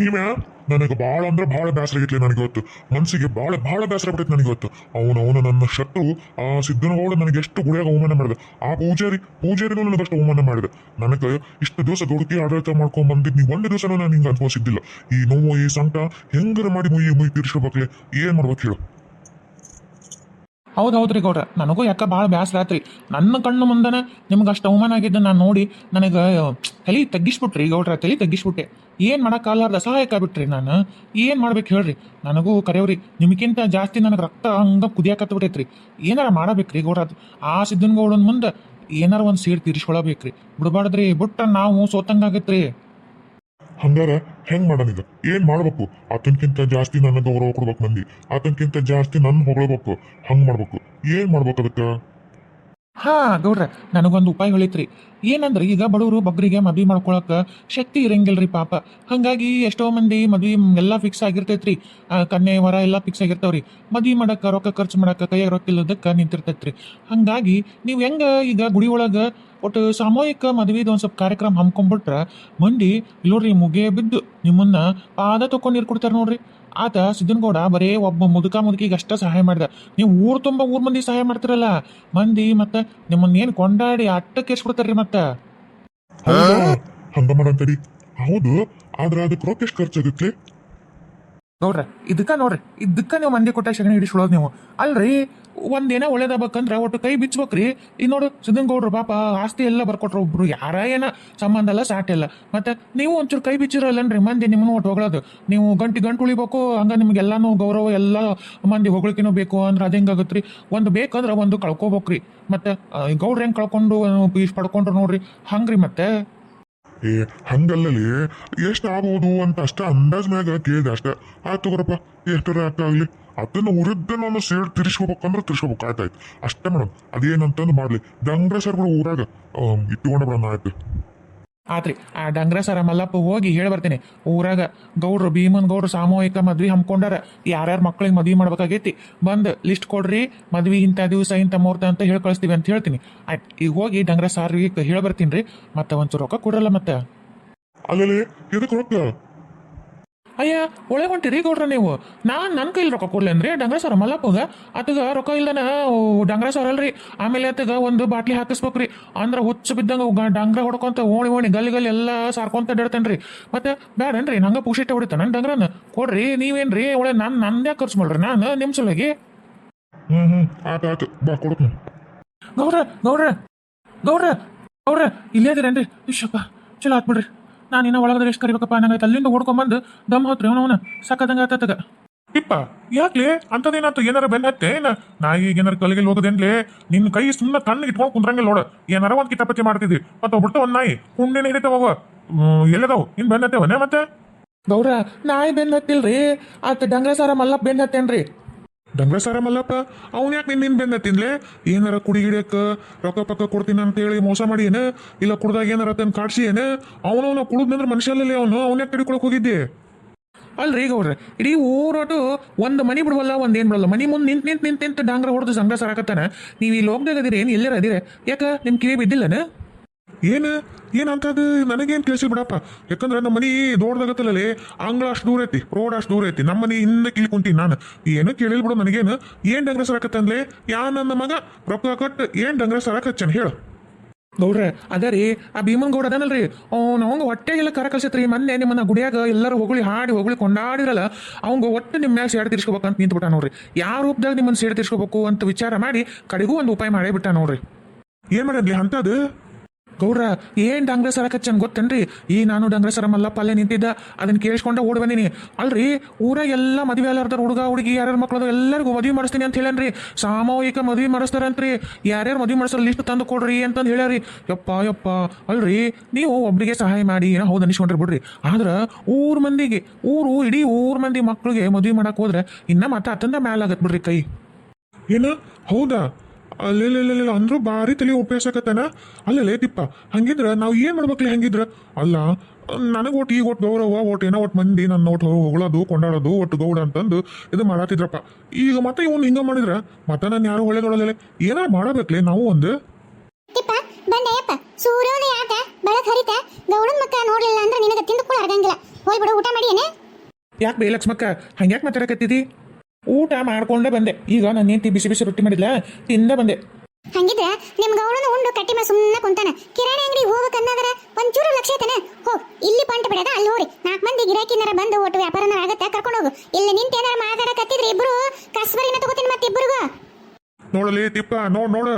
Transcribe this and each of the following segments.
ಭೀಮ್ಯಾ ನನಗೆ ಭಾಳ ಅಂದ್ರೆ ಭಾಳ ಬೇಸರ ಆಗಿತ್ಲೆ ನನಗೆ ಇವತ್ತು. ಮನಸ್ಸಿಗೆ ಭಾಳ ಭಾಳ ಬೇಸರ ಬಿಟ್ಟೈತೆ ನನಗೆ ಇವತ್ತು. ಅವನು ಅವನು ನನ್ನ ಶತ್ರು. ಆ ಸಿದ್ದನಗೌಡ ನನಗೆ ಎಷ್ಟು ಗುಡಿಯಾಗ ಅವಮಾನ ಮಾಡಿದ. ಆ ಪೂಜಾರಿ, ಪೂಜಾರಿನೂ ನನಗಷ್ಟು ಅವಮಾನ ಮಾಡಿದ. ನನಗೆ ಇಷ್ಟು ದಿವಸ ದುಡುಕಿ ಆಡಳಿತ ಮಾಡ್ಕೊಂಡ್ ಬಂದಿದ್ದು ನೀವು ಒಂದೇ ದಿವಸನೂ ನಾನು ಹಿಂಗೆ ಅನುಭವಿಸಿದ್ದಿಲ್ಲ. ಈ ನೋವು, ಈ ಸಂಕಟ ಹೆಂಗರ ಮಾಡಿ ಮುಯಿ ಮುಯಿ ತೀರ್ಸ್ಕೋಬೇಕ್ಲೆ? ಏನ್ ಮಾಡ್ಬೇಕು ಹೇಳು. ಹೌದು ಹೌದ್ರಿ ಗೌಡ್ರ. ನನಗೂ ಯಾಕೆ ಭಾಳ ಬ್ಯಾಸರ ಆತ್ರಿ. ನನ್ನ ಕಣ್ಣು ಮುಂದೆ ನಿಮ್ಗೆ ಅಷ್ಟು ಅವಮಾನ ಆಗಿದ್ದ ನಾನು ನೋಡಿ ನನಗೆ, ತಲೆ ತಗ್ಗಿಸ್ಬಿಟ್ರಿ ಗೌಡ್ರ, ತಲೆ ತಗ್ಗಿಸ್ಬಿಟ್ಟೆ. ಏನು ಮಾಡೋಕ್ಕಾಗಲಾರ್ದ ಸಹಾಯಕ ಆಗ್ಬಿಟ್ರಿ ನಾನು? ಏನು ಮಾಡ್ಬೇಕು ಹೇಳ್ರಿ? ನನಗೂ ಕರೆಯವ್ರಿ ನಿಮ್ಗಿಂತ ಜಾಸ್ತಿ ನನಗೆ ರಕ್ತ ಹಂಗೆ ಕುದಿಯಾಕತ್ಬಿಟ್ಟೈತ್ರಿ. ಏನಾರ ಮಾಡಬೇಕ್ರಿ ಗೌಡ್ರ? ಅದು ಆ ಸಿದ್ದನ ಗೌಡನ ಮುಂದೆ ಏನಾರ ಒಂದು ಸೀಟ್ ತೀರಿಸ್ಕೊಳಬೇಕ್ರಿ. ಬಿಡ್ಬಾರ್ದ್ರಿ, ಬಿಟ್ಟ ನಾವು ಸೋತಂಗಾಗತ್ರಿ. ಹಂಗಾರ ಹೆಂಗ್ ಮಾಡೋಣೀಗ ಏನ್ ಮಾಡ್ಬೇಕು? ಆತನ್ಕಿಂತ ಜಾಸ್ತಿ ನನ್ನ ಗೌರವ ಕೊಡ್ಬೇಕು ಮಂದಿ ಆತನ್ಕಿಂತ ಜಾಸ್ತಿ ನನ್ನ ಹೊಗಳಬೇಕು. ಹಂಗ್ ಮಾಡ್ಬೇಕು. ಏನ್ ಮಾಡ್ಬೇಕು ಅದಕ್ಕೆ? ಹಾ, ಗೌಡ್ರ, ನನಗೊಂದು ಉಪಾಯ ಹೇಳಿತ್ರಿ ಏನಂದ್ರೆ, ಈಗ ಬಡವರು ಬಗ್ರಿಗೆ ಮದ್ವಿ ಮಾಡ್ಕೊಳಕ ಶಕ್ತಿ ಇರಂಗಿಲ್ರಿ ಪಾಪ. ಹಂಗಾಗಿ ಎಷ್ಟೋ ಮಂದಿ ಮದ್ವಿ ಎಲ್ಲ ಫಿಕ್ಸ್ ಆಗಿರ್ತೈತ್ರಿ. ಕನ್ಯೆ ವರ ಎಲ್ಲ ಫಿಕ್ಸ್ ಆಗಿರ್ತಾವ್ರಿ. ಮದ್ವಿ ಮಾಡಕ್ಕೆ ರೊಕ್ಕ ಖರ್ಚು ಮಾಡಕ್ಕೆ ಕೈಯಾಗ ರೊಕ್ಕ ಇಲ್ಲದಕ್ಕೆ ನಿಂತಿರ್ತೈತ್ರಿ. ಹಂಗಾಗಿ ನೀವು ಹೆಂಗ ಈಗ ಗುಡಿ ಒಳಗ ಒಟ್ಟು ಸಾಮೂಹಿಕ ಮದ್ವಿದ ಒಂದು ಸ್ವಲ್ಪ ಕಾರ್ಯಕ್ರಮ ಹಮ್ಕೊಂಡ್ಬಿಟ್ರ ಮಂದಿ ಇಲ್ಲೋಡ್ರಿ ಮುಗೆ ಬಿದ್ದು ನಿಮ್ಮನ್ನ ಪಾದ ತಕೊಂಡ್ ನೀರು ಕೊಡ್ತಾರ ನೋಡ್ರಿ. ಆತ ಸಿದ್ದನಗೌಡ ಬರೇ ಒಬ್ಬ ಮುದುಕ ಮುದುಕಿಗೆ ಅಷ್ಟೇ ಸಹಾಯ ಮಾಡಿದ. ನೀವು ಊರ್ ತುಂಬ ಊರ್ ಮಂದಿ ಸಹಾಯ ಮಾಡ್ತಿರಲ್ಲ? ಮಂದಿ ಮತ್ತೆ ನಿಮ್ಮನ್ನ ಏನ್ ಕೊಂಡಾಡಿ ಅಟ್ಟಕ್ಕೆ ಎಷ್ಬಿಡ್ತಾರ್ರಿ ಮತ್ತ? ಹಂಗ ಮಾಡಂತಡಿ. ಹೌದು, ಆದ್ರೆ ಅದಕ್ಕೆ ರೊಕ್ಕ ಎಷ್ಟು ಖರ್ಚಾಗುತ್ತೆ ನೋಡ್ರ, ಇದಕ್ಕ ನೋಡ್ರಿ, ಇದಕ್ಕ ನೀವು ಮಂದಿ ಕೊಟ್ಟ ಸಗಣಿ ಹಿಡಿಸ್ಕೊಳ್ಳೋದು ನೀವು. ಅಲ್ರಿ ಒಂದೇನ ಒಳ್ಳೇದಾಗಬೇಕಂದ್ರ ಒಟ್ಟು ಕೈ ಬಿಚ್ಚಬೇಕ್ರಿ ಈಗ ನೋಡು ಸಿದ್ದಂಗೌಡ್ರು ಪಾಪ ಆಸ್ತಿ ಎಲ್ಲ ಬರ್ಕೊಟ್ರು ಒಬ್ರು, ಯಾರ ಏನ ಸಂಬಂಧ ಎಲ್ಲ ಸಾಟ್ ಇಲ್ಲ. ಮತ್ತೆ ನೀವು ಒಂಚೂರು ಕೈ ಬಿಚ್ಚಿರಲ್ಲನ್ರಿ, ಮಂದಿ ನಿಮ್ಮನ್ನು ಒಟ್ಟು ಹೊಗಳೋದು. ನೀವು ಗಂಟೆ ಗಂಟು ಉಳಿಬೇಕು, ಹಂಗೆ ನಿಮ್ಗೆಲ್ಲಾನು ಗೌರವ, ಎಲ್ಲ ಮಂದಿ ಹೊಗಳಿಕೆನೂ ಬೇಕು ಅಂದ್ರೆ ಅದು ಹೆಂಗಾಗತ್ರಿ? ಒಂದು ಬೇಕಂದ್ರೆ ಒಂದು ಕಳ್ಕೊಬೇಕ್ರಿ. ಮತ್ತೆ ಗೌಡ್ರ ಹೆಂಗ್ ಕಳ್ಕೊಂಡು ಪೀಸ್ ಪಡ್ಕೊಂಡ್ರು ನೋಡ್ರಿ. ಹಂಗ್ರಿ ಮತ್ತೆ. ಏ ಹಂಗಲ್ಲಲ್ಲಿ ಎಷ್ಟು ಆಗ್ಬೋದು ಅಂತ ಅಷ್ಟ ಅಂದಾಜ್ ಮ್ಯಾಗ ಕೇಳಿದೆ ಅಷ್ಟೇ. ಆಯ್ತು ತಗೋರಪ್ಪ ಎಷ್ಟರ ಆಗ್ಲಿ? ಅದನ್ನು ಉರಿದ ನಾನು ಸೇಡ್ ತಿರ್ಸ್ಕೋಬೇಕಂದ್ರೆ ತಿರ್ಸ್ಕೋಬೇಕು ಆಯ್ತಾಯ್ತು ಅಷ್ಟೇ ಮೇಡಮ್ ಅದೇನಂತಂದು ಮಾಡ್ಲಿ. ದಂಗ್ರ ಸರ್ಗಳು ಊರಾಗ ಇಟ್ಟುಕೊಂಡ ಬಿಡೋಣ ಆಯ್ತು. ಆತ್ರಿ, ಆ ಡಂಗ್ರ ಸರ ಮಲ್ಲಪ್ಪ ಹೋಗಿ ಹೇಳಿ ಬರ್ತೀನಿ. ಊರಾಗ ಗೌಡ್ರು ಭೀಮನ್ ಗೌಡ್ರು ಸಾಮೂಹಿಕ ಮದ್ವಿ ಹಮ್ಕೊಂಡಾರ. ಯಾರ್ಯಾರ ಮಕ್ಳಿಗೆ ಮದ್ವಿ ಮಾಡ್ಬೇಕಾಗೈತಿ? ಬಂದು ಲಿಸ್ಟ್ ಕೊಡ್ರಿ, ಮದ್ವಿ ಇಂಥ ದಿವಸ, ಇಂಥ ಮುಹೂರ್ತ ಅಂತ ಹೇಳಿ ಕಳಿಸ್ತೀವಿ ಅಂತ ಹೇಳ್ತೀನಿ. ಆಯ್ತು, ಈಗ ಹೋಗಿ ಡಂಗ್ರ ಸಾರಿಗೆ ಹೇಳಿ ಬರ್ತೀನಿ ರೀ. ಮತ್ತೆ ಒಂಚೂರು ರೊಕ್ಕ ಕೊಡ್ರಲ್ಲ ಮತ್ತೆ? ಅಲ್ಲಲ್ಲಿ ಇದಕ್ಕೆ ರೊಕ್ಕ? ಅಯ್ಯ ಒಳಗೆ ಹೊಂಟಿರಿ ಗೌಡ್ರ ನೀವು. ನಾನು ನನ್ನ ಕೈಲಿ ರೊಕ್ಕ ಕೊಡ್ಲಿ ಅಂದ್ರೆ ಡಂಗ್ರ ಸರ ಮಲ್ಲಪ್ಪಗ ಆತಗ ರೊಕ್ಕ ಇಲ್ದನ ಡಂಗ್ರ ಸರ ಅಲ್ರಿ. ಆಮೇಲೆ ಆತಗ ಒಂದು ಬಾಟ್ಲಿ ಹಾಕಿಸ್ಬೇಕ್ರಿ. ಅಂದ್ರೆ ಹುಚ್ಚ ಬಿದ್ದಂಗ ಡಂಗ್ರ ಹೊಡ್ಕೊಂತ ಓಣಿ ಓಣಿ ಗಲ್ಲಿ ಗಲ್ಲಿ ಎಲ್ಲ ಸಾರ್ಕೊಂತ ಅಡ್ಡಾಡ್ತೇನ್ರಿ ಮತ್ತೆ ಬೇಡನ್ರಿ ನಂಗೆ ಪುಷಿಟ್ಟ ಹೊಡಿತ ನನ್ನ ಡಂಗ್ರನ ಕೊಡ್ರಿ ನೀವೇನ್ರಿ ಒಳ್ಳೆ ನಾನು ನಂದೇ ಖರ್ಚು ಮಾಡ್ರಿ ನಾನು ನಿಮ್ಮ ಸಲುವಾಗಿ. ಹ್ಮ್ ಹ್ಞೂ ಆಯ್ತು ಆಯ್ತು ಬಾ ಕೊಡ್ತೀನಿ. ಗೌಡ್ರ ಗೌಡ್ರ ಗೌಡ್ರ ಗೌಡ್ರ ಇಲ್ಲೇ ಇದೀರೇನ್ರಿ? ಇಶಪ್ಪ ಚಲೋ ಆತ್ ಬಿಡ್ರಿ. ನಾನು ಇನ್ನ ಒಳಗಡೆ ಎಷ್ಟು ಕರಿಬೇಕಪ್ಪ. ನಂಗೆ ಅಲ್ಲಿಂದ ಓಡ್ಕೊಂಬಂದು ದಮ್ ಹೋತ್ರಿ ಅವನವನ ಸಕ್ಕದಂಗ ಆತಗ. ಇಪ್ಪ ಯಾಕ್ಲೆ? ಅಂತದೇನಾತು ಏನಾರ ಬೆನ್ನ ಹತ್ತೆ? ಏನ ಈಗ ಏನಾರ ಕಲಿಗೆ ಹೋಗದೇನ್ಲೆ? ನಿನ್ನ ಕೈ ಸುಮ್ಮನೆ ತಣ್ಣಗೆ ಇಟ್ಕೊಂಡು ಕುಂದ್ರಂಗಿಲ್ಲ ನೋಡ. ಏನಾರ ಒಂದ್ ಕಿತಾಪತಿ ಮಾಡ್ತಿದ್ವಿ ಮತ್ತೆ ಬಿಟ್ಟು ಒಂದ್ ನಾಯಿ. ಕುಂಡೇನೆ ಹಿಡಿತಾವ ಎಲ್ಲದಾವ್? ಇನ್ ಬೆನ್ನ ಹತ್ತೇವನೇ ಮತ್ತೆ? ಗೌರ ನಾಯಿ ಬೆನ್ ಹತ್ತಿಲ್ರಿ. ಆತ ಡಂಗ್ರ ಸಾರ ಮಲ್ಲಪ್ಪ ಬೆನ್ ಹತ್ತೇನ್ರಿ. ಡಂಗ್ರ ಸಾರ ಮಲ್ಲಪ್ಪ, ಅವ್ನ ಯಾಕೆ ನಿನ್ನ ನಿನ್ ಬೆನ್ನ ತಿನ್ಲೆ? ಏನಾರ ಕುಡಿ ಗಿಡಿಯಕ್ಕ ರೊಕ್ಕ ಪಕ್ಕ ಕೊಡ್ತೀನಿ ಅಂತ ಹೇಳಿ ಮೋಸ ಮಾಡಿ ಏನ ಇಲ್ಲ ಕುಡ್ದಾಗ ಏನಾರ ತಂದು ಕಾಡ್ಸಿ ಏನ ಅವನವನ ಕುಡಿದ್ನಂದ್ರೆ ಮನುಷ್ಯಲ್ಲೇ ಅವನು. ಅವನ ಯಾಕೆ ಕಡಿಕೊಳಕ್ ಹೋಗಿದ್ದೆ? ಅಲ್ರಿ ಗೌಡ್ರ, ಇಡೀ ಊರೋಟು ಒಂದು ಮನಿ ಬಿಡವಲ್ಲ, ಒಂದ್ ಏನ್ ಬಿಡಲ್ಲ. ಮನಿ ಮುಂದೆ ನಿಂತ್ ನಿಂತ್ ನಿಂತ್ ನಿಂತ್ ಡಾಂಗ್ರ ಹೊಡೆದು ಸಂಗ್ರ ಸಾರಾಕತ್ತಾನ ನೀವು ಈ ಲೋಕದಾಗ ಅದಿರಿ ಏನು ಎಲ್ಲರ ಅದಿರ ಯಾಕ, ನಿಮ್ ಕಿವಿ ಬಿದ್ದಿಲ್ಲನ? ಏನ? ಏನಂತದು ನನಗೇನು ತಿಳಿಸಿ ಬಿಡಪ್ಪ. ಯಾಕಂದ್ರೆ ನಮ್ಮ ಮನಿ ದೊಡ್ಡದಾಗತ್ತಲ್ಲೇ ಆಂಗ್ಲ ಅಷ್ಟು ದೂರ ಐತಿ ರೋಡ್ ಅಷ್ಟು ದೂರ ಐತಿ. ನಮ್ಮ ಮನೆ ಹಿಂದೆ ಕಿಲಿ ಕುಂತೀನಿ ನಾನು. ಏನು ಕೇಳಿಲ್ ಬಿಡು ನನಗೇನು? ಏನ್ ಡಂಗ್ರ ಸರಕತ್ತಂದ್ಲೆ ಯಾ ನನ್ನ ಮಗ? ರೊಕ್ಕ ಕೊಟ್ಟು ಏನ್ ಡಂಗ್ರ ಸರಕಚ್ಚನ್ ಹೇಳು. ಗೌಡ್ರ ಅದ ರೀ ಆ ಭೀಮನ್ ಗೌಡ ಅದಾನಲ್ರಿ. ಅವ್ನು ಅವಂಗ ಹೊಟ್ಟೆಗೆಲ್ಲ ಕರ ಕಲ್ಸತ್ರಿ. ಮೊನ್ನೆ ನಿಮ್ಮನ್ನ ಗುಡಿಯಾಗ ಎಲ್ಲರೂ ಹೊಗಳಿ ಹಾಡಿ ಹೊಗಳಿ ಕೊಂಡಾಡಿರಲ್ಲ ಅವಂಗ ಒಟ್ಟು ನಿಮ್ಮ ಮ್ಯಾಗ ಸೇಡ್ ತೀರ್ಸ್ಕೋಬೇಕಂತ ನಿಂತ್ಬಿಟ್ಟ ನೋಡ್ರಿ. ಯಾವ ರೂಪದಾಗ ನಿಮ್ಮನ್ನ ಸೇಡ್ ತೀರ್ಸ್ಕೋಬೇಕು ಅಂತ ವಿಚಾರ ಮಾಡಿ ಕಡೆಗೂ ಒಂದು ಉಪಾಯ ಮಾಡೇ ಬಿಟ್ಟ ನೋಡ್ರಿ. ಏನ್ ಮಾಡಿದ್ಲಿ? ಅಂತದು ಗೌಡ್ರ ಏನ್ ಡಂಗ್ರ ಸರ ಕಚ್ಚನ್ ಗೊತ್ತೇನ್ರಿ? ಈ ನಾನು ಡಂಗ್ರ ಸರ ಮಲ್ಲಪ್ಪ ಅಲ್ಲೇ ನಿಂತಿದ್ದ ಅದನ್ನ ಕೇಳಿಸ್ಕೊಂಡ ಓಡ್ ಬಂದಿನಿ. ಅಲ್ರಿ ಊರಾಗ ಎಲ್ಲ ಮದ್ವೆ ಅಲ್ಲಾರ್ದಾರ ಹುಡುಗ, ಹುಡುಗಿ, ಯಾರ್ಯಾರ ಮಕ್ಳು ಎಲ್ಲರಿಗೂ ಮದುವೆ ಮಾಡಿಸ್ತೀನಿ ಅಂತ ಹೇಳನ್ರಿ? ಸಾಮೂಹಿಕ ಮದ್ವೆ ಮಾಡಿಸ್ತಾರಂತ್ರಿ. ಯಾರ್ಯಾರು ಮದ್ವಿ ಮಾಡಿಸ್ತಾರ ಲಿಸ್ಟ್ ತಂದು ಕೊಡ್ರಿ ಅಂತಂದು ಹೇಳ್ಯಾರಿ ಯಪ್ಪ ಯಪ್ಪ, ಅಲ್ರಿ, ನೀವು ಒಬ್ರಿಗೆ ಸಹಾಯ ಮಾಡಿ, ಏನೋ ಹೌದು ಅನಿಸ್ಕೊಂಡ್ರಿ ಬಿಡ್ರಿ. ಆದ್ರ ಊರ್ ಮಂದಿಗೆ, ಊರು, ಇಡೀ ಊರ್ ಮಂದಿ ಮಕ್ಳಿಗೆ ಮದ್ವೆ ಮಾಡಕ್ ಹೋದ್ರೆ ಇನ್ನ ಮತ್ತೆ ಅತ್ತಂದ ಮ್ಯಾಲಾಗತ್ ಬಿಡ್ರಿ ಕೈ. ಏನ? ಹೌದಾ? ಅಲ್ಲೆಲ್ಲ ಅಂದ್ರೂ ಭಾರಿ ತಲೆ ಉಪಯೋಗಿಸಕತ್ತಾನ ಅಲ್ಲೇ ತಿಪ್ಪ ಹಂಗಿದ್ರ ನಾವು ಏನ್ ಮಾಡ್ಬೇಕ್ಲಿ ಹಂಗಿದ್ರ? ಅಲ್ಲ ನನಗೆ ಒಟ್ಟು ಈಗ ಒಟ್ಟು ಗೌರವ ಒಟ್ಟು ಏನೋ ಒಟ್ಟು ಮಂದಿ ನನ್ನ ಒಟ್ಟು ಹೊಗಳೋದು ಕೊಂಡಾಡೋದು ಒಟ್ಟು ಗೌಡ ಅಂತಂದು ಇದು ಮಾಡತ್ತಿದ್ರಪ್ಪ ಈಗ ಮತ್ತೆ ಇವನು ಹಿಂಗ ಮಾಡಿದ್ರ? ಮತ್ತೆ ನಾನು ಯಾರು ನೋಡೋದಿಲ್ಲ ಏನಾರ ಮಾಡಬೇಕ್ಲಿ ನಾವು ಒಂದು? ತಿಪ್ಪ ಬಂದೆಯಪ್ಪ ಸೂರ್ಯೋದಯ ಆತ ಬೆಳಕ್ ಹರಿತ. ಗೌಡನ ಮಕ್ಕ ನೋಡ್ಲಿಲ್ಲ ಅಂದ್ರೆ ನಿನಗೆ ತಿಂದು ಕೂಡ ಅರ್ಗಂಗಿಲ್ಲ ಊಟ ಮಾಡಿ ಏನೇ? ಯಾಕೆ ಬೇ ಲಕ್ಷ್ಮಕ್ಕ ಹಂಗ್ಯಾಕೆ ಮಾತಾಡಕತ್ತಿದಿ? ಊಟ ಮಾಡ್ಕೊಂಡೆ ಬಂದೆ. ಈಗ ನನ್ನ ಹೆಂಡತಿ ಬಿಸಿ ಬಿಸಿ ರೊಟ್ಟಿ ಮಾಡಿದ್ಲ? ತಿಂದ ಬಂದೆ. ಹಂಗಿದ್ರೆ ನಿಮ್ ಗೌಡನ ಉಂಡು ಕಟ್ಟಿ ಮೇಲೆ ಸುಮ್ಮನೆ ಕುಂತಾನ. ಕಿರಾಣಿ ಅಂಗಡಿ ಹೋಗ್ಬೇಕನ್ನದ್ರ ಒಂಚೂರು ಲಕ್ಷ ಐತನ ಹೋಗ್ ಇಲ್ಲಿ ಪಂಟ ಬಿಡದ? ಅಲ್ಲಿ ಹೋರಿ ನಾಲ್ಕು ಮಂದಿ ಗಿರಾಕಿನಾರ ಬಂದು ಒಟ್ಟು ವ್ಯಾಪಾರನ ಆಗತ್ತೆ ಕರ್ಕೊಂಡು ಹೋಗು. ಇಲ್ಲಿ ನಿಂತ ಏನಾರ ಮಾತಾಡಕತ್ತಿದ್ರೆ ಇಬ್ರು ಕಸ್ಬರಿನ ತಗೋತೀನಿ ಮತ್ತೆ ಇಬ್ರಿಗೂ. ನೋಡಲಿ ತಿಪ್ಪ ನೋಡ್ ನೋಡ.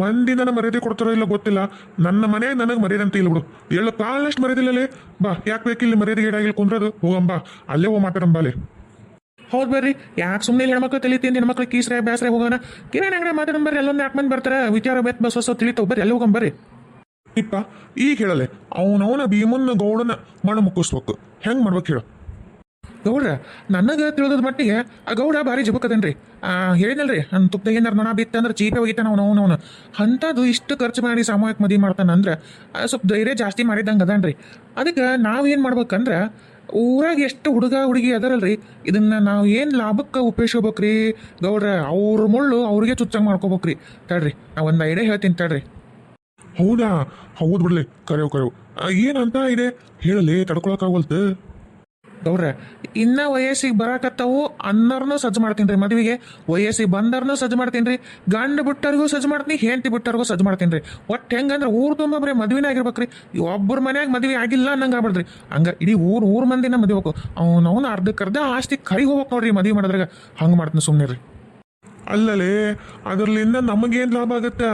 ಮಂದಿ ನನ್ನ ಮರ್ಯಾದೆ ಕೊಡ್ತಾರೋ ಇಲ್ಲ ಗೊತ್ತಿಲ್ಲ. ನನ್ನ ಮನೆ ನನಗೆ ಮರ್ಯಾದಂತ ಅಂತ ಇಲ್ಲ ಬಿಡು. ಎಲ್ಲ ಕಾಲಷ್ಟು ಮರ್ಯಾದಿಲ್ಲಲೇ ಬಾ ಯಾಕೆ ಬೇಕು ಇಲ್ಲಿ ಮರ್ಯಾದೆ ಗೇಡಾಗಿಲ್ಲ ಕುಂದ್ರದು? ಹೋಗಂಬ. ಅಲ್ಲೇ ಹೋಗಿ ಮಾತಾಡಂಬಾಲೆ ಹೌದು ಬರ್ರಿ. ಯಾಕೆ ಸುಮ್ಮನೆ ಹೆಣ್ಮಕ್ಳು ತಿಳಿತೀನಿ ಹೆಣ್ಮಕ್ಳು ಕೀಸ್ರೆ ಬೇಸ್ರೆ ಹೋಗೋಣ? ಕಿರಾಣಿ ಅಂಗಡಿ ಮಾತಾಡೋಣ ಬರ್ರಿ. ಎಲ್ಲೊಂದು ಯಾಕೆ ಮಂದಿ ಬರ್ತಾರೆ. ವಿಚಾರ ಬೆತ್ ಬಸ್ ಹೊಸ ತಿಳಿತಾವ ಬರ್ರಿ. ಅಲ್ಲಿ ಹೋಗಂಬರ್ರಿ ಬರ್ರಿ? ಈ ಹೇಳಲೆ. ಅವನವನ ಭೀಮನ್ನ ಗೌಡನ ಮಣ ಮುಕ್ಕಿಸ್ಬೇಕು. ಹೆಂಗ್ ಮಾಡ್ಬೇಕು ಹೇಳು. ಗೌಡ್ರ, ನನಗೆ ತಿಳಿದ ಮಟ್ಟಿಗೆ ಆ ಗೌಡ ಭಾರಿ ಜಬಕದನ್ರಿ. ಆ ಹೇಳಿನಲ್ರಿ ನನ್ನ ತುಪ್ಪದಾಗ ಏನಾರ ನೊಣ ಬಿತ್ತ ಅಂದ್ರೆ ಚೀಪೆ ಹೋಗಿತ್ತಾನ ಅವನು ಅವನು ಅವನು. ಅಂಥದ್ದು ಇಷ್ಟು ಖರ್ಚು ಮಾಡಿ ಸಾಮೂಹಿಕ ಮದುವೆ ಮಾಡ್ತಾನೆ ಅಂದ್ರೆ ಸ್ವಲ್ಪ ಧೈರ್ಯ ಜಾಸ್ತಿ ಮಾಡಿದಂಗೆ ಅದನ್ರಿ. ಅದಕ್ಕೆ ನಾವೇನು ಮಾಡ್ಬೇಕಂದ್ರೆ ಊರಾಗ ಎಷ್ಟು ಹುಡುಗ ಹುಡುಗಿ ಅದರಲ್ರಿ? ಇದನ್ನ ನಾವು ಏನು ಲಾಭಕ್ಕೆ ಉಪಯೋಗಿಸ್ಕೋಬೇಕ್ರಿ ಗೌಡ್ರ, ಅವ್ರ ಮುಳ್ಳು ಅವ್ರಿಗೆ ಚುಚ್ಚಂಗೆ ಮಾಡ್ಕೋಬೇಕ್ರಿ. ತಡ್ರಿ ನಾ ಒಂದು ಐಡಿಯಾ ಹೇಳ್ತೀನಿ ತಡ್ರಿ. ಹೌದಾ? ಹೌದು ಬಿಡ್ಲಿ ಕರೆಯೋ ಕರೆಯೋ ಏನಂತ ಇದೆ ಹೇಳಲಿ ತಡ್ಕೊಳಕ್ಕಾಗಲ್ತು. ಗೌಡ್ರ, ಇನ್ನ ವಯಸ್ಸಿಗೆ ಬರಾಕತ್ತವು ಅನ್ನರ್ನು ಸಜ್ಜು ಮಾಡ್ತೀನಿ ರೀ. ಮದುವೆಗೆ ವಯಸ್ಸಿಗೆ ಬಂದರ್ನು ಸಜ್ಜು ಮಾಡ್ತೀನಿ ರೀ. ಗಂಡು ಬಿಟ್ಟರಿಗೂ ಸಜ್ಜು ಮಾಡ್ತೀನಿ, ಹೆಂಡತಿ ಬಿಟ್ಟರಿಗೂ ಸಜ್ಜು ಮಾಡ್ತೀನಿ ರೀ. ಒಟ್ಟು ಹೆಂಗಂದ್ರೆ ಊರು ತುಂಬ ಬರೀ ಮದುವೆನೇ ಆಗಿರ್ಬೇಕ್ರಿ ಒಬ್ಬರ ಮನ್ಯಾಗ ಮದುವೆ ಆಗಿಲ್ಲ ಅನ್ನಂಗೆ ಆಗ್ಬಿಡ್ರಿ ಹಂಗೆ ಇಡೀ ಊರು ಊರು ಮಂದಿನ ಮದುವೆ ಅವ್ನು ಅವ್ನು ಅರ್ಧಕ್ಕರ್ಧ ಆಸ್ತಿ ಕರಿ ಹೋಗ್ಬೇಕು ನೋಡ್ರಿ ಮದುವೆ ಮಾಡಿದ್ರಾಗ. ಹಂಗೆ ಮಾಡ್ತೀನಿ ಸುಮ್ಮನೆ ರೀ ಅಲ್ಲಲೇ, ಅದರಲ್ಲಿಂದ ನಮಗೇನು ಲಾಭ ಆಗುತ್ತೆ?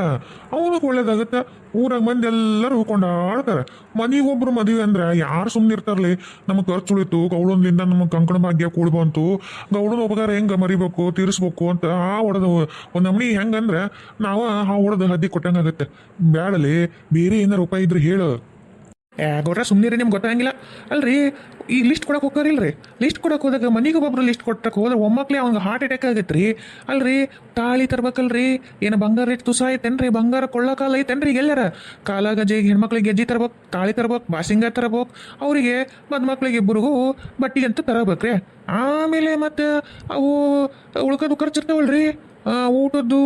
ಅವನಿಗೆ ಒಳ್ಳೇದಾಗತ್ತೆ. ಊರಾಗ ಮಂದಿ ಎಲ್ಲರೂ ಹೋಗ್ಕೊಂಡಾಡ್ತಾರೆ ಮನೆಗೆ ಒಬ್ರು ಮದುವೆ ಅಂದ್ರೆ ಯಾರು ಸುಮ್ಮನೆ ಇರ್ತಾರಲಿ? ನಮಗೆ ಖರ್ಚು ಉಳಿತು, ಗೌಡನ್ಲಿಂದ ನಮಗೆ ಕಂಕಣ ಭಾಗ್ಯ ಕೂಡಿ ಬಂತು. ಗೌಡನ ಉಪಕಾರ ಹೆಂಗೆ ಮರಿಬೇಕು, ತೀರಿಸ್ಬೇಕು ಅಂತ ಆ ಹೊಡೆದ ಒಂದು ನಮ್ನಿ ಹೆಂಗಂದ್ರೆ ನಾವು ಆ ಹೊಡೆದ ಹದ್ದಿ ಕೊಟ್ಟಂಗಾಗತ್ತೆ. ಬ್ಯಾಡಲಿ, ಬೇರೆ ಏನಾರು ಉಪಾಯ ಇದ್ರೆ ಹೇಳು. ಏ ಸುಮ್ಮನೆ ನಿಮ್ಗೆ ಗೊತ್ತಾಗಿಲ್ಲ ಅಲ್ರಿ ಈ ಲಿಸ್ಟ್ ಕೊಡಕ್ಕೆ ಹೋಗ್ತಾರಿಲ್ರಿ ಲಿಸ್ಟ್ ಕೊಡಕ್ಕೆ ಹೋದಾಗ ಮನೆಗೆ ಒಬ್ಬೊಬ್ರು ಲಿಸ್ಟ್ ಕೊಟ್ಟಕ್ಕೆ ಹೋದ್ರೆ ಒಮ್ಮಕ್ಲೆ ಅವ್ನಿಗೆ ಹಾರ್ಟ್ ಅಟ್ಯಾಕ್ ಆಗತ್ತೆ ರೀ ಅಲ್ರಿ ತಾಳಿ ತರ್ಬೇಕಲ್ರಿ ಏನು ಬಂಗಾರ ರೇಟ್ ತುಸ ಐತೇನ್ರಿ ಬಂಗಾರ ಕೊಳ್ಳಕಾಲ ಐತೇನ್ರಿ ಎಲ್ಲಾರ ಕಾಲ ಗಜ್ಜೆಗೆ ಹೆಣ್ಮಕ್ಳಿಗೆ ಗೆಜ್ಜಿ ತರ್ಬೇಕು ತಾಳಿ ತರ್ಬೇಕು ಬಾಸಿಂಗ ತರ್ಬೇಕು ಅವರಿಗೆ ಮದ್ಮಕ್ಳಿಗೆ ಇಬ್ಬರಿಗೂ ಬಟ್ಟೆ ಅಂತ ತರಬೇಕ್ರಿ. ಆಮೇಲೆ ಮತ್ತೆ ಅವು ಉಳ್ಕೋದು ಖರ್ಚು ಇರ್ತಾವಲ್ರಿ. ಆ, ಊಟದ್ದು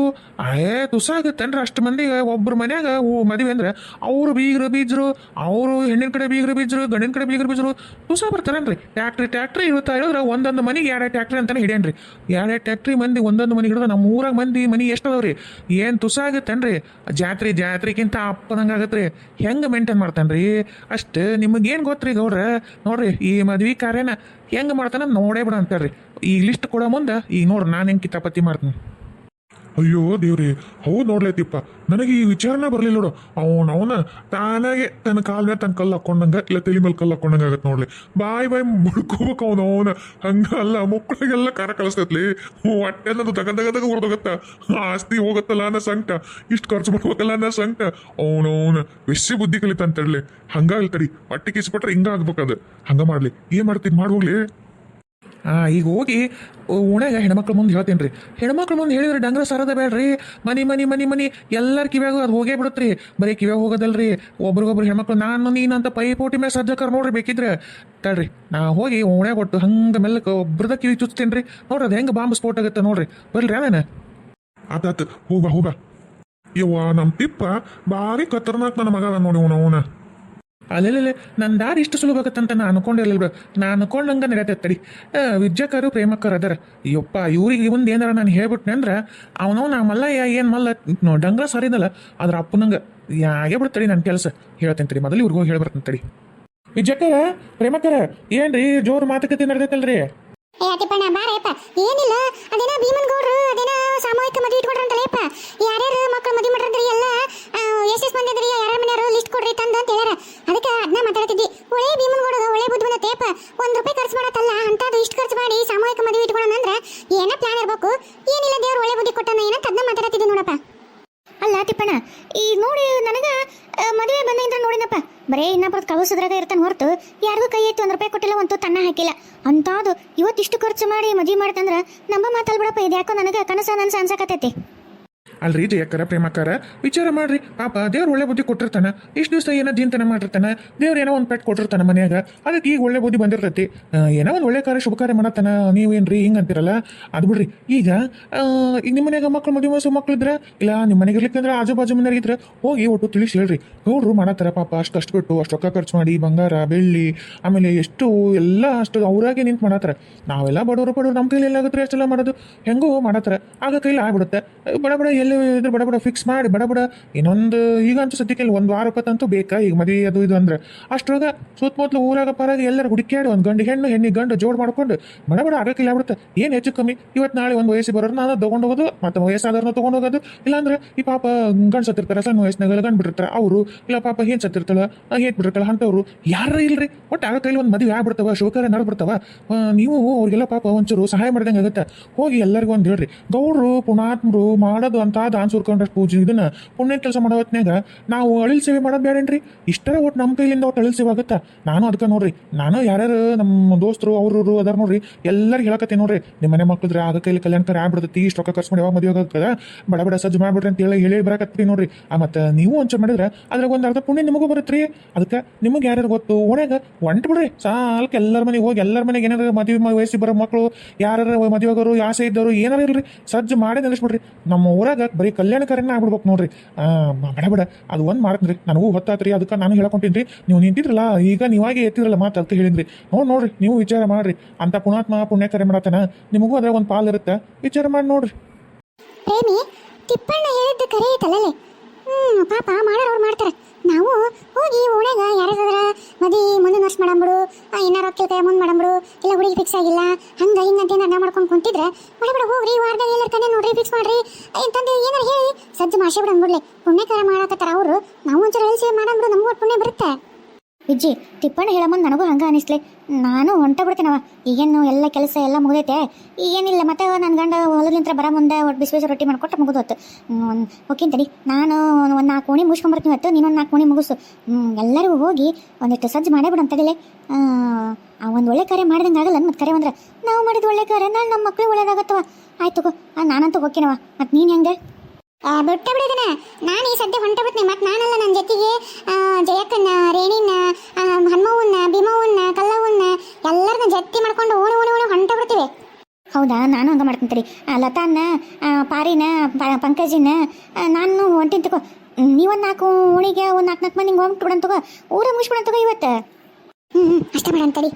ಏ ತುಸಾಗತ್ತೇನ್ರಿ ಅಷ್ಟು ಮಂದಿಗೆ ಒಬ್ಬರ ಮನ್ಯಾಗ ಮದುವೆ ಅಂದ್ರೆ ಅವರು ಬೀಗ್ರ ಬೀಜರು, ಅವರು ಹೆಣ್ಣಿನ ಕಡೆ ಬೀಗ್ರ ಬೀಜರು, ಗಂಡಿನ ಕಡೆ ಬೀಗ್ರ ಬೀಜರು, ತುಸ ಬರ್ತಾರೇನ್ರಿ? ಟ್ಯಾಕ್ಟ್ರಿ ಟ್ಯಾಕ್ಟ್ರಿ ಇರುತ್ತಾ ಹೇಳಿದ್ರೆ ಒಂದೊಂದು ಮನೆಗೆ ಎರಡು ಟ್ಯಾಕ್ಟ್ರಿ ಅಂತಾನೆ ಹಿಡಿಯನ್ರಿ? ಎರಡು ಟ್ಯಾಕ್ಟ್ರಿ ಮಂದಿ ಒಂದೊಂದು ಮನೆಗೆ ಹಿಡಿದ್ರೆ ನಮ್ಮ ಊರಾಗ ಮಂದಿ ಮನೆ ಎಷ್ಟು ಅದಾವ್ರಿ ಏನು ತುಸ ಆಗತ್ತೇನ್ರಿ? ಜಾತ್ರೆ, ಜಾತ್ರೆಗಿಂತ ಅಪ್ಪದಂಗೆ ಆಗತ್ರಿ. ಹೆಂಗೆ ಮೇಂಟೈನ್ ಮಾಡ್ತಾನ್ರಿ? ಅಷ್ಟು ನಿಮಗೇನು ಗೊತ್ತ್ರಿ ಗೌಡ್ರ? ನೋಡ್ರಿ, ಈ ಮದ್ವೆ ಕಾರ್ಯನ ಹೆಂಗೆ ಮಾಡ್ತಾನ ನೋಡೇ ಬಿಡ ಅಂತಾರ್ರಿ ಈ ಲಿಸ್ಟ್ ಕೊಡೋ ಮುಂದೆ ಈಗ ನೋಡ್ರಿ, ನಾನು ಹೆಂಗೆ ಕಿತಾಪತಿ ಮಾಡ್ತೀನಿ. ಅಯ್ಯೋ ದೇವ್ರಿ, ಹೌದು ನೋಡ್ಲೈತಿಪ್ಪ ನನಗೆ ಈ ವಿಚಾರನ ಬರಲಿಲ್ಲ ನೋಡು. ಅವನ ಅವನ ತಾನಾಗೆ ತನ್ನ ಕಾಲ ಮೇಲೆ ತನ್ನ ಕಲ್ಲು ಹಾಕೊಂಡಂಗ ಇಲ್ಲ ತಲೆ ಮೇಲೆ ಕಲ್ಲು ಹಾಕೊಂಡಂಗ ಆಗತ್ತೆ ನೋಡ್ಲಿ. ಬಾಯ್ ಬಾಯ್ ಮುಡ್ಕೋಬೇಕು ಅವನು, ಅವನ. ಹಂಗ ಅಲ್ಲ ಮಕ್ಕಳಿಗೆಲ್ಲ ಕಾರ ಕಳಿಸ್ತೈತ್ಲಿ. ಹೊಟ್ಟೆ ಅನ್ನೋದು ತಗ ಹೊರದೋಗತ್ತ ಆಸ್ತಿ ಹೋಗತ್ತಲ್ಲ ಅನ್ನೋ ಸಂಕಟ. ಇಷ್ಟು ಖರ್ಚು ಮಾಡ್ಬೇಕಲ್ಲ ಅನ್ನೋ ಸಂಕಟ. ಅವನವನ ವಿಷಯ ಬುದ್ಧಿ ಕಲಿತಂತೇಳಿ ಹಂಗಾಗಲಿ ತಡಿ, ಹೊಟ್ಟೆ ಕಿಸ್ಬಿಟ್ರೆ ಹಿಂಗಾಗ್ಬೇಕದು ಹಂಗ ಮಾಡ್ಲಿ. ಏನ್ ಮಾಡ್ತೀನಿ ಮಾಡ್ಬೋಗ್ಲಿ? ಈಗ ಹೋಗಿ ಉಣೆಗ ಹೆಣ್ಮಕ್ಳ ಮುಂದೆ ಹೇಳ್ತೀನಿ ರೀ ಹೆಣ್ಮಕ್ಳ ಮುಂದೆ ಹೇಳಿದ್ರೆ ಡಂಗ್ರ ಸರದ ಬೇಡ್ರಿ. ಮನಿ ಮನಿ ಮನಿ ಮನಿ, ಎಲ್ಲರ ಕಿವ್ಯಾಗ ಅದು ಹೋಗೇ ಬಿಡುತ್ರಿ. ಬರೀ ಕಿವ್ಯಾಗ ಹೋಗೋದಲ್ರಿ. ಒಬ್ರಿಗೊಬ್ರು ಹೆಣ್ಮಕ್ಳು, ನಾನು ನೀನಂತ ಪೈಪೋಟಿ ಮೇಲೆ ಸಜ್ಜಕರ್ ನೋಡ್ರಿ ಬೇಕಿದ್ರೆ. ತಡ್ರಿ, ನಾ ಹೋಗಿ ಉಣೆ ಕೊಟ್ಟು ಹಂಗೆ ಮೆಲ್ಲಕ್ಕೆ ಒಬ್ರದ ಕಿವಿ ಚುಚ್ತೀನಿ ರೀ ನೋಡ್ರಿ, ಅದು ಹೆಂಗೆ ಬಾಂಬ್ ಸ್ಫೋಟ ಆಗುತ್ತೆ ನೋಡ್ರಿ. ಬರ್ರಿ ಅದೇನೆ ಆತಾತು ಹೋಗ ಹೋಗ ಇವ ನಮ್ಮ ತಿಪ್ಪ ಭಾರಿ ಖತರ್ನಾಕ್ ನನ್ನ ಮಗ ನೋಡಿ ನೋಡಿ ಅವನ ಅಲ್ಲೆಲ್ಲ ನನ್ನ ದಾರಿ ಇಷ್ಟು ಸುಲಭ ಆಗತ್ತಂತ ನಾನು ಅನ್ಕೊಂಡಿರಲಿಲ್ಲ ಬಿಡು. ನಾನು ಅನ್ಕೊಂಡಂಗೆ ನಡೆಯತ್ತೆ, ತಡಿ. ವಿದ್ಯಕರು ಪ್ರೇಮಕರು ಅದರ. ಯಪ್ಪ, ಇವ್ರಿಗೆ ಇವಂದು ಏನಾರ ನಾನು ಹೇಳ್ಬಿಟ್ನೆ ಅಂದ್ರೆ, ಅವನವ್ ನಾ ಮಲ್ಲಯ್ಯ, ಏನು ಮಲ್ಲ ಡಂಗ್ರ ಸಾರಿದಲ್ಲ ಅದ್ರ ಅಪ್ಪನಂಗೆ ಯಾಗೆ ಬಿಡ್ತಡಿ ನನ್ನ ಕೆಲಸ. ಹೇಳ್ತೇನೆ ತಡಿ, ಮೊದಲು ಇವ್ರಿಗೆ ಹೋಗಿ ತಡಿ. ವಿದ್ಯಕರ ಪ್ರೇಮಕರ ಏನ್ರಿ ಜೋರು ಮಾತುಕತೆ ನಡೆದೈತಲ್ರಿ? ಏನಿಲ್ಲ ಅದೇನ ಭೀಮನ್ ಗೌಡ್ರು ಅದೇನ ಸಾಮೂಹಿಕ ಮದುವೆ ಇಟ್ಕೊಡ್ರಂತಲೇಪ್ಪ ಯಾರ್ಯಾರು ಮಕ್ಕಳು ಮದುವೆ ಮಾಡ್ರಂದ್ರಿ ಎಲ್ಲ ಎಷ್ಟೆಷ್ಟು ಮಂದಿ ಅದ್ರಿ ಯಾರ್ಯಾರ ಮನೆಯವರು ಲಿಸ್ಟ್ ಕೊಡ್ರಿ ತಂದು ಅಂತ ಹೇಳ್ಯಾರ ಅದಕ್ಕೆ ಅದನ್ನ ಮಾತಾಡ್ತಿದ್ವಿ ಒಳ್ಳೆ ಭೀಮನ್ ಗೌಡದು ಒಳ್ಳೆ ಬುದ್ಧಿ ಬಂದತೇಪ ಒಂದ್ ರೂಪಾಯಿ ಖರ್ಚು ಮಾಡತ್ತಲ್ಲ ಅಂತದು ಇಷ್ಟು ಖರ್ಚು ಮಾಡಿ ಸಾಮೂಹಿಕ ಮದುವೆ ಇಟ್ಕೊಳ್ಳೋಣ ಅಂದ್ರೆ ಏನ ಪ್ಲಾನ್ ಇರ್ಬೇಕು ಏನಿಲ್ಲ ದೇವ್ರು ಒಳ್ಳೆ ಬುದ್ಧಿ ಕೊಟ್ಟಾನ ಏನಂತ ಅದನ್ನ ಮಾತಾಡ್ತಿದ್ವಿ ನೋಡಪ್ಪ ಅಲ್ಲ ತಿಪ್ಪಣ್ಣ ಈ ನೋಡಿ ನನಗ ಮದುವೆ ಬಂದಿಂದ ನೋಡಿನಪ್ಪ ಬರೇ ಇನ್ನೊಬ್ಬರ ಕವಸದ್ರಾಗ ಇರ್ತಾನೆ ಹೊರತು ಯಾರಿಗೂ ಕೈ ಎತ್ತಿ ಒಂದ್ ರೂಪಾಯಿ ಕೊಟ್ಟಿಲ್ಲ ಒಂದು ತನ್ನ ಹಾಕಿಲ್ಲ. ಅಂತಾದು ಇವತ್ತಿಷ್ಟು ಖರ್ಚು ಮಾಡಿ ಮದುವೆ ಮಾಡ್ತಂದ್ರ ನಮ್ಮ ಮಾತಲ್ ಬಿಡಪ್ಪ ಇದು ಯಾಕೋ ನನಗೆ ಕನಸ ನನ್ಸ ಅನ್ಸಕತ್ತೈತಿ. ಅಲ್ರಿ ಜಯಕ್ಕರ ಪ್ರೇಮಕಾರ? ವಿಚಾರ ಮಾಡ್ರಿ. ಪಾಪ, ದೇವ್ರ ಒಳ್ಳೆ ಬುದ್ಧಿ ಕೊಟ್ಟಿರ್ತಾನ. ಇಷ್ಟು ದಿವಸ ಏನೋ ದಿಂತನ ಮಾಡಿರ್ತಾನ. ದೇವ್ರ ಏನೋ ಒಂದು ಪೆಟ್ ಕೊಟ್ಟಿರ್ತಾನ ಮನ್ಯಾಗ. ಅದಕ್ಕೆ ಈಗ ಒಳ್ಳೆ ಬುದ್ಧಿ ಬಂದಿರ್ತೈತಿ. ಏನೋ ಒಂದು ಒಳ್ಳೆ ಕಾರ್ಯ ಶುಭ ಕಾರ್ಯ ಮಾಡತ್ತಾನ ಏನ್ರಿ? ಹಿಂಗೆ ಅಂತೀರಲ್ಲ? ಅದು ಬಿಡ್ರಿ. ಈಗ ಈಗ ನಿಮ್ಮ ಮನ್ಯಾಗ ಮಕ್ಳು ಮದುವೆ ಮಸು ಮಕ್ಳು ಇದ್ರೆ? ಇಲ್ಲ, ನಿಮ್ಮ ಮನೆಗೆ ಇರ್ಲಿಕ್ಕಂದ್ರೆ ಆಜು ಬಾಜು ಮನೆಯಾಗ ಇದ್ರೆ? ಹೋಗಿ ಒಟ್ಟು ತಿಳಿಸಿ ಹೇಳ್ರಿ. ನೋಡ್ರು ಮಾಡತ್ತಾರ ಪಾಪ. ಅಷ್ಟು ಕಷ್ಟಪಟ್ಟು ಅಷ್ಟು ರೊಕ್ಕ ಖರ್ಚು ಮಾಡಿ, ಬಂಗಾರ, ಬೆಳ್ಳಿ, ಆಮೇಲೆ ಎಷ್ಟು ಎಲ್ಲ ಅಷ್ಟು ಅವರಾಗೆ ನಿಂತು ಮಾಡತ್ತಾರ. ನಾವೆಲ್ಲ ಬಡವರು ಬಡವರು ನಮ್ಮ ಕೈಲಿ ಎಲ್ಲಾಗುತ್ತೆ ಅಷ್ಟೆಲ್ಲ ಮಾಡೋದು? ಹೆಂಗೋ ಮಾಡತ್ತಾರ. ಆಗ ಕೈಲಿ ಆಗ್ಬಿಡುತ್ತೆ. ಬಡ ಬಡ ಎಲ್ಲಿ ಇದ್ರೆ ಬಡ ಬಡ ಫಿಕ್ಸ್ ಮಾಡಿ ಬಡ ಬಡ ಇನ್ನೊಂದು ಈಗ ಅಂತೂ ಸದ್ಯಕ್ಕೆ ಒಂದು ವಾರ ಅಂತೂ ಬೇಕಾ? ಈಗ ಮದುವೆ ಅದು ಇದು ಅಂದ್ರೆ. ಅಷ್ಟರಾಗ ಸುತ್ತಮುತ್ತಲು ಊರಾಗ ಪರಾಗ ಎಲ್ಲರೂ ಹುಡುಕ್ಯಾಡಿ ಒಂದು ಗಂಡು ಹೆಣ್ಣು ಹೆಣ್ಣಿ ಗಂಡು ಜೋಡ್ ಮಾಡ್ಕೊಂಡು ಬಡ ಬಡ ಆಗಕ್ಕಿಲ್ಲ ಬಿಡುತ್ತೆ ಏನು ಹೆಚ್ಚು ಕಮ್ಮಿ? ಇವತ್ತು ನಾಳೆ ಒಂದು ವಯಸ್ಸಿಗೆ ಬರೋರು ನಾನು ತೊಗೊಂಡು ಹೋಗೋದು ಮತ್ತು ವಯಸ್ಸಾದವ್ರನ್ನ ತೊಗೊಂಡು ಹೋಗೋದು. ಇಲ್ಲಾಂದ್ರೆ ಈ ಪಾಪ ಗಂಡು ಸತ್ತಿರ್ತಾರೆ, ಸಣ್ಣ ವಯಸ್ಸಿನಾಗ ಗಂಡು ಬಿಟ್ಟಿರ್ತಾರೆ. ಅವರು ಇಲ್ಲ ಪಾಪ ಏನು ಸತ್ತಿರ್ತಾಳ ಹೇಗೆ ಬಿಟ್ಟಿರ್ತಾಳ ಅಂಥವ್ರು ಯಾರು ಇಲ್ರಿ. ಒಟ್ಟು ಆಗ ಕೈಲಿ ಒಂದು ಮದುವೆ ಆಗ್ಬಿಡ್ತಾವ ಶುಭಕಾರ್ಯ ನಡ್ಬಿಡ್ತಾವ. ನೀವು ಅವ್ರಿಗೆಲ್ಲ ಪಾಪ ಒಂಚೂರು ಸಹಾಯ ಮಾಡ್ದಂಗೆ ಆಗುತ್ತೆ. ಹೋಗಿ ಎಲ್ಲರಿಗೂ ಒಂದು ಹೇಳ್ರಿ. ಗೌಡ್ರು ಪುಣಾತ್ಮರು ಮಾಡೋದು ಅಂತ ದಾನ್ ಸುರ್ಕೊಂಡ್ರೆ ಪೂಜೆ ಇದನ್ನ ಪುಣ್ಯ ಕೆಲಸ ಮಾಡೋ ಹೊತ್ನ್ಯಾಗ ನಾವು ಅಳಿಲ್ ಸೇವೆ ಮಾಡೋದು ಬೇಡೇನ್ರಿ ಇಷ್ಟರ ಒಟ್ಟು ನಮ್ಮ ಕೈಲಿಂದ ಒಟ್ಟು ಅಳಿಲ್ ಸೇವೆ ಆಗುತ್ತಾ? ನಾನು ಅದಕ್ಕೆ ನೋಡ್ರಿ, ನಾನು ಯಾರ್ಯಾರು ನಮ್ಮ ದೋಸ್ತರು ಅವ್ರವ್ರು ಅದಾರ ನೋಡ್ರಿ ಎಲ್ಲರಿಗೆ ಹೇಳಕತ್ತೀನಿ ನೋಡ್ರಿ ನಿಮ್ಮ ಮನೆ ಮಕ್ಕಳಿದ್ರೆ ಆಗ ಕೈಲಿ ಕಲ್ಯಾಣ ಕರೆ ಆಗ್ಬಿಡ್ತೈತಿ, ಇಷ್ಟು ರೊಕ್ಕ ಖರ್ಚು ಮಾಡಿ ಯಾವಾಗ ಮದುವೆ ಬಡ ಬಡ ಸಜ್ಜು ಮಾಡ್ಬಿಡ್ರಿ ಅಂತ ಹೇಳಿ ಹೇಳಿ ಬರಕತ್ತೀ ನೋಡ್ರಿ. ಆ, ಮತ್ತೆ ನೀವು ಒಂಚೂರು ಮಾಡಿದ್ರೆ ಅದ್ರಾಗ ಒಂದು ಅರ್ಧ ಪುಣ್ಯ ನಿಮಗೂ ಬರುತ್ತೆ ಅದಕ್ಕೆ ನಿಮಗೆ ಯಾರ್ಯಾರು ಗೊತ್ತು, ಓಣ್ಯಾಗ ಒಂಟು ಬಿಡ್ರಿ. ಸಾಲ್ಕ ಎಲ್ಲರ ಮನೆಗೆ ಹೋಗಿ ಎಲ್ಲರ ಮನೆಗೆ ಏನಾರ ಮದುವೆ ವಯಸ್ಸಿಗೆ ಬರೋ ಮಕ್ಕಳು ಯಾರು ಮದುವೆ ಆಗೋರು, ಆಸೆ ಇದ್ದವರು ಏನಾರ ಇಲ್ರಿ ಸಜ್ಜು ಮಾಡಿ ನಿಲ್ಲಿಸ್ಬಿಡ್ರಿ ನಮ್ಮ ಊರಾಗ ಬರೀ ಕಲ್ಯಾಣ ಕಾರ್ಯನ ಆಗ್ಬಿಡ್ಬೇಕು ನೋಡ್ರಿ. ಬಡ ಬಡ. ಅದು ಒಂದು ಮಾಡ್ತೀನಿ ನನಗೂ ಹೊತ್ತಾತ್ರಿ, ಅದಕ್ಕೆ ನಾನು ಹೇಳ್ಕೊಂತೀನಿ ನೀವು ನಿಂತಿದ್ರಲ್ಲ, ಈಗ ನೀವಾಗೆ ಎತ್ತಿದ್ರಲ್ಲ ಮಾತು ಅದಕ್ಕೆ ಹೇಳಿದ್ರಿ ನೋಡಿ, ನೋಡ್ರಿ, ನೀವು ವಿಚಾರ ಮಾಡ್ರಿ. ಅಂತ ಪುಣಾತ್ಮ ಪುಣ್ಯ ಕಾರ್ಯ ಮಾಡತ್ತಾನ. ನಿಮಗೂ ಅದ್ರ ಒಂದು ಪಾಲ್ ಇರುತ್ತೆ. ವಿಚಾರ ಮಾಡಿ ನೋಡ್ರಿ. ಪ್ರೇಮಿ, ತಿಪ್ಪಣ್ಣ ಹೇಳಿದ್ದು ಕರೆ ಐತಲ್ಲೇ ಹ್ಮ್, ಪಾಪ, ಮಾಡೋರು ಮಾಡ್ತಾರ. ನಾವು ಹೋಗಿ ಓಣ್ಯಾಗ ಯಾರಾದ್ರ ಮದಿ ಮುಂದಿನ ವರ್ಷ ಮಾಡಂಬಿಡು ಏನಾರ ಕೈ ಮುಂದೆ ಮಾಡಂಬಿಡು, ಇಲ್ಲ ಹುಡುಗಿ ಫಿಕ್ಸ್ ಆಗಿಲ್ಲ, ಹಂಗ ಹಿಂಗಂತ ಏನಾರ ಮಾಡ್ಕೊಂಡು ಕುಂತಿದ್ರೆ ಬಡ, ಹೋಗ್ರಿ, ವಾರದಾಗ ಎಲ್ಲರ ಕಡೆ ನೋಡ್ರಿ ಫಿಕ್ಸ್ ಮಾಡ್ರಿ. ಅಂತಂದು ಏನಾರ ಹೇಳಿ, ಸಜ್ಜು ಮಾಷೆ ಬಿಡಂಬಿಡ್ಲಿ ಪುಣ್ಯಕಾರ ಮಾಡಕತ್ತಾರ ಅವರು. ನಾವು ಒಂಚೂರು ಎಲ್ಸಿ ಮಾಡಂಬಿಡು, ನಮಗೂ ಪುಣ್ಯ ಬರುತ್ತೆ. ವಿಜ್ಜಿ ಟಿಪ್ಪಣಿ ಹೇಳಮ್ಮ ನನಗೂ ಹಂಗೆ ಅನಿಸ್ಲೆ. ನಾನು ಹೊಂಟ ಬಿಡ್ತೀನವ. ಈಗೇನು ಎಲ್ಲ ಕೆಲಸ ಎಲ್ಲ ಮುಗಿದೈತೆ? ಈಗೇನಿಲ್ಲ, ಮತ್ತೆ ನನ್ನ ಗಂಡ ಹೊಲದಿಂದ ಬರ ಮುಂದೆ ಒಟ್ಟು ಬಿಸಿ ಬಿಸಿ ರೊಟ್ಟಿ ಮಾಡ್ಕೊಟ್ಟು ಮುಗಿದು ಹೊತ್ತು ಓಕೆ ತಡಿ. ನಾನು ಒಂದು ನಾಲ್ಕು ಕೋಣಿ ಮುಗಿಸ್ಕೊಂಬರ್ತೀನಿ ಹೊತ್ತು ನೀನೊಂದು ನಾಲ್ಕು ಕೋಣಿ ಮುಗಿಸು. ಎಲ್ಲರೂ ಎಲ್ಲರಿಗೂ ಹೋಗಿ ಒಂದಿಷ್ಟು ಸಜ್ಜು ಮಾಡೇ ಬಿಡು ಅಂತಡಿಲೆ ಆ ಒಂದು ಒಳ್ಳೆ ಕಾರ್ಯ ಮಾಡ್ದಂಗೆ ಆಗಲ್ಲ ಮತ್ತು ಕರೆ ಅಂದ್ರೆ. ನಾವು ಮಾಡಿದ ಒಳ್ಳೆ ಕಾರ್ಯ, ನಾನು ನಮ್ಮ ಮಕ್ಳಿಗೆ ಒಳ್ಳೇದಾಗತ್ತವ. ಆಯ್ತು ನಾನಂತೂ ಹೋಗ್ತೀನವ. ಮತ್ತು ನೀನು ಹೆಂಗೆ? ಬಿಟ್ಟ ಬಿಡಿದನ. ನಾನು ಈ ಸದ್ಯ ಹೊಂಟ ಬಿಡ್ತೀನಿ ಮತ್ತೆ ನಾನಲ್ಲ ನನ್ನ ಜೊತೆಗೆ ಜಯಕ್ಕನ್ನ ರೇಣಿನ ಹನುಮವನ್ನ ಭೀಮವನ್ನ ಕಲ್ಲವನ್ನ ಎಲ್ಲರನ್ನ ಜತ್ತಿ ಮಾಡ್ಕೊಂಡು ಓಣಿ ಓಣಿ ಓಣಿ ಹೊಂಟ ಬಿಡ್ತೀವಿ. ಹೌದಾ? ನಾನು ಹಂಗೆ ಮಾಡ್ತೀನಿ ತಡಿ ಆ, ಲತಾನ ಪಾರಿನ ಪಂಕಜಿನ ನಾನು ಹೊಂಟಿನ ತಗೋ ನೀವೊಂದು ನಾಲ್ಕು ಓಣಿಗೆ ಒಂದು ನಾಲ್ಕು ನಾಲ್ಕು ಮಂದಿಗೆ ಹಿಂಗೆ ಹೋಗ್ಬಿಟ್ಟು ಬಿಡೋಣ ತಗೋ. ಊರ ಮುಗಿಸ್ಬಿಡೋಣ ತಗೋ ಇವತ್ತು. ಹ್ಮ್ ಅಷ್ಟೇ ಅಷ್ಟ ಮಾಡಂತಡಿ